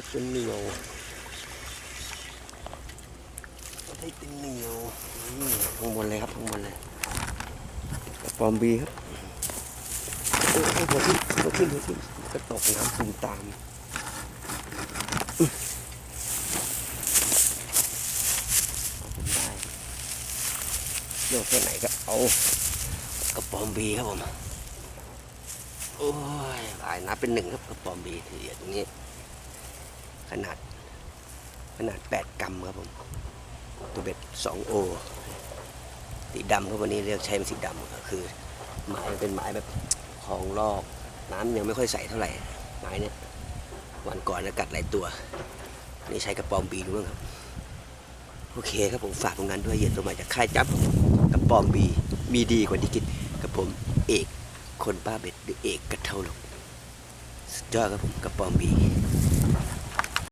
จะเป็นเหนียวได้เป็นเหนียวนี่ข้างบนเลยครับข้างบนเลยกระปอมบีครับโอ้ยหัวขึ้นหัวขึ้นหัวขึ้นก็ตกน้ำซึมตามเอาผมได้โยกแค่ไหนก็เอากระปอมบีครับผม โอ้ยหลายนับเป็นหนึ่งครับกระป๋อมบีทีเดียวตรงนี้ ขนาด ขนาด 8 กรัมครับผม ตัวเบ็ด2โอสีดำครับวันนี้เรียกใช้เป็นสีดำก็คือไม้เป็นไม้แบบคองลอก น้ำยังไม่ค่อยใสเท่าไหร่ไม้เนี่ยวันก่อนนะกัดหลายตัวนี่ใช้กระปอมบีดูบ้างครับ โอเคครับผมฝากตรงนั้นด้วยเหย็นตัวใหม่จากค่ายจับกระปอมบีมีดีกว่าที่คิดกับผมเอกคนบ้าเบ็ดหรือเอกกระเท่าหรอกสุดยอดครับผมกระปอมบี